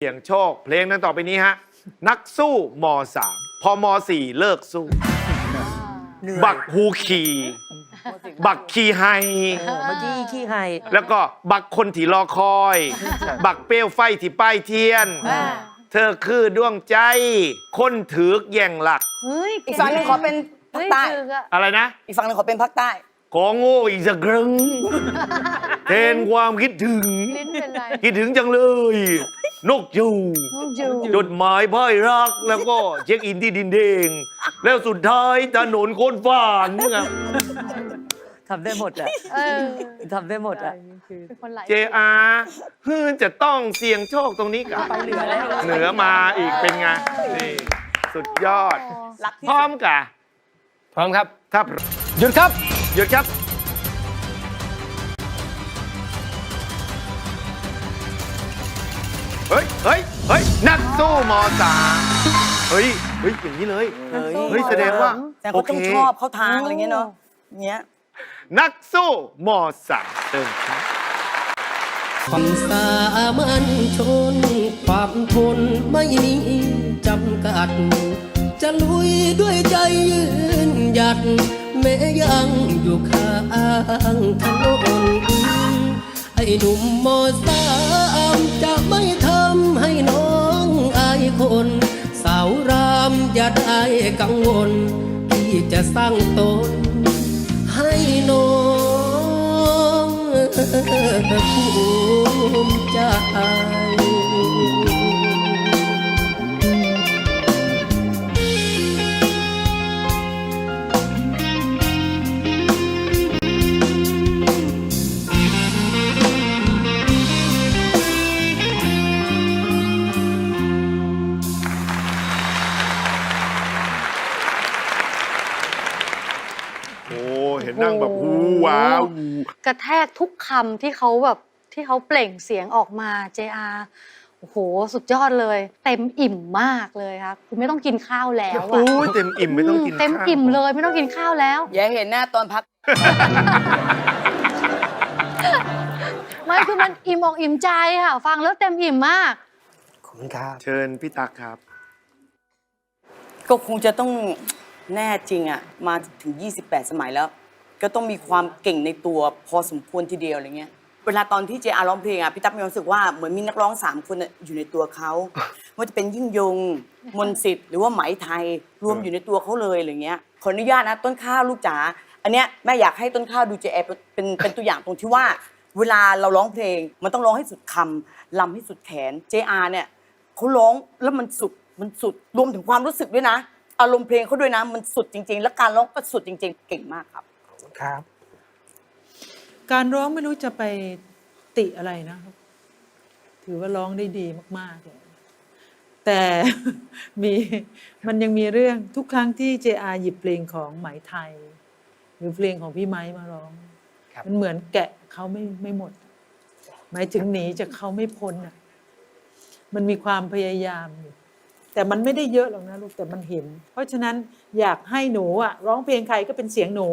เสียงโชค เพลงนั้นต่อไปนี้ฮะ นักสู้ม .3 พอม .4 เลิกสู้ บักฮูคีบักคีไฮเออเมื่อกี้ขี้ไฮแล้วก็บักคนที่รอคอย บักเปลวไฟที่ป้ายเทียน เธอคือดวงใจ คนถือกแย่งหลัก เฮ้ยอีกฝั่งหนึงขอเป็นภาเฮ้คยใต้ถึกอะอะไรนะ อีกฝั่งหนึงขอเป็นภาคใต้ขอโง่อีกสักครั้งแทนความคิดถึง ลิ้นเป็นไร คิดถึงจังเลย นกยูน้องจูจดหมายพ่ายรักแล้วก็เช็คอินที่ดินเดง แล้วสุดท้ายถนนโคนฝานไงทำได้หมดอะเออทำได้หมดอะเป็นคนไหลเจอาฮือจะต้องเสี่ยงโชคตรงนี้กับไปเหนือแล้วเหนือมาอีกเป็นไงนี่สุดยอด รักที่พร้อมกะพร้อมครับ ถ้าหยุดครับ หยุดครับ เฮ้ยเฮ้ยเฮ้ยนักสู้มสามเฮ้ยเฮ้ยอย่างนี้เลยเฮ้ยเฮ้ยแสดงว่าแต่โอเขาเคต้องชอบเขาทางอะไรเงี้ยเนาะเงี้ย นักสู้มสามเติมครับความสามัญชน ความทนไม่มีจำกัด จะลุยด้วยใจยืนหยัด แม้ยังอยู่ข้างถนนไอ้หนุ่มมอสามจะไม่ทำ ให้น้องอายคน สาวรามอย่าได้กังวล ที่จะสร้างตน ให้น้องภูมิใจ เห็นนั่งแบบหูว้าวกระแทกทุกคำที่เขาแบบที่เขาเปล่งเสียงออกมา JR โอ้โห สุดยอดเลย เต็มอิ่มมากเลยครับคุณไม่ต้องกินข้าวแล้วอะโอ้ยเต็มอิ่มไม่ต้องกินเต็มข้าวอิ่มเลยไม่ต้องกินข้าวแล้วอย่าเห็นหน้าตอนพักไม่คือมันอิ่มอกอิ่มใจค่ะ ฟังแล้วเต็มอิ่มมากขอบคุณครับเชิญพี่ตักครับ ก็คงจะต้องแน่จริงอะ มาถึง 28 สมัยแล้ว ก็ต้องมีความเก่งในตัวพอสมควรทีเดียวอะไรเงี้ย เวลาตอนที่เจอาร้องเพลงอะพี่ตั๊กมีความรู้สึกว่าเหมือนมีนักร้องสามคนน่ะอยู่ในตัวเขาว่าจะเป็นยิ่งยงมนต์สิทธิ์หรือว่าไหมไทยรวมอยู่ในตัวเขาเลยอะไรเงี้ยขออนุญาตนะต้นข้าวลูกจ๋าอันเนี้ยแม่อยากให้ต้นข้าวดูเจแอเป็นเป็นตัวอย่างตรงที่ว่า เวลาเราร้องเพลงมันต้องร้องให้สุดคำลำให้สุดแขนเจอาเนี่ยเขาร้องแล้วมันสุดมันสุดรวมถึงความรู้สึกด้วยนะ อารมณ์เพลงเขาด้วยนะมันสุดจริง ๆ และการร้องก็สุดจริง ๆ เก่งมากครับ ครับ การร้องไม่รู้จะไปติอะไรนะครับ ถือว่าร้องได้ดีมากๆเลยแต่มีมันยังมีเรื่องทุกครั้งที่ JR หยิบเพลงของไหมไทย หรือเพลงของพี่ไม้มาร้อง ครับ มันเหมือนแกะเขาไม่ไม่หมด หมายถึงหนีจากเขาไม่พ้นอะ มันมีความพยายามอยู่ แต่มันไม่ได้เยอะหรอกนะลูกแต่มันเห็น เพราะฉะนั้นอยากให้หนูอะร้องเพลงใครก็เป็นเสียงหนู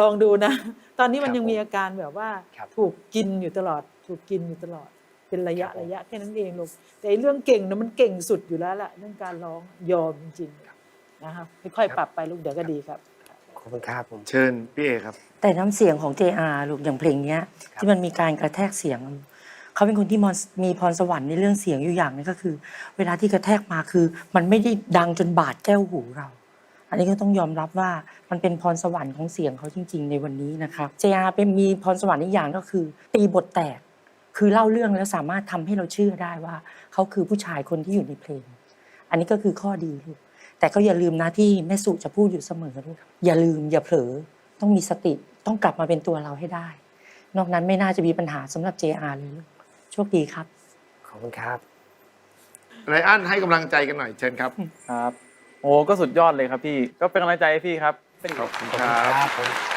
ลองดูนะ ตอนนี้มันครับยังมีอาการแบบว่าครับถูกกินอยู่ตลอด ถูกกินอยู่ตลอดเป็นระยะระยะแค่นั้นเองลูกแต่ไอ้เรื่องเก่งนะมันเก่งสุดอยู่แล้วล่ะเรื่องการร้องยอมจริงๆนะครับค่อยๆปรับไปลูกเดี๋ยวก็ดีครับขอบคุณครับผมเชิญพี่เอครับ แต่น้ำเสียงของ JR ลูกอย่างเพลงเนี้ยครับที่มันมีการกระแทกเสียง เขาเป็นคนที่มีพรสวรรค์ในเรื่องเสียงอยู่อย่างนึงก็คือ เวลาที่กระแทกมาคือ มันไม่ได้ดังจนบาดแก้วหูเรา อันนี้ก็ต้องยอมรับว่ามันเป็นพรสวรรค์ของเสียงเขาจริง ๆ ในวันนี้นะครับ JR เป็นมีพรสวรรค์อีกอย่างก็คือ ตีบทแตก คือเล่าเรื่องแล้วสามารถทำให้เราเชื่อได้ว่าเขาคือผู้ชายคนที่อยู่ในเพลง อันนี้ก็คือข้อดีลูกแต่ก็อย่าลืมนะที่แม่สุจะพูดอยู่เสมอลูกอย่าลืมอย่าเผลอต้องมีสติต้องกลับมาเป็นตัวเราให้ได้ นอกนั้นไม่น่าจะมีปัญหาสำหรับ JR เลยลูก คดีครับ ขอบคุณครับ ไรอันให้กำลังใจกันหน่อยเชิญครับ ครับ โอ้ก็สุดยอดเลยครับพี่ ก็เป็นกำลังใจให้พี่ครับ ขอบคุณครับผม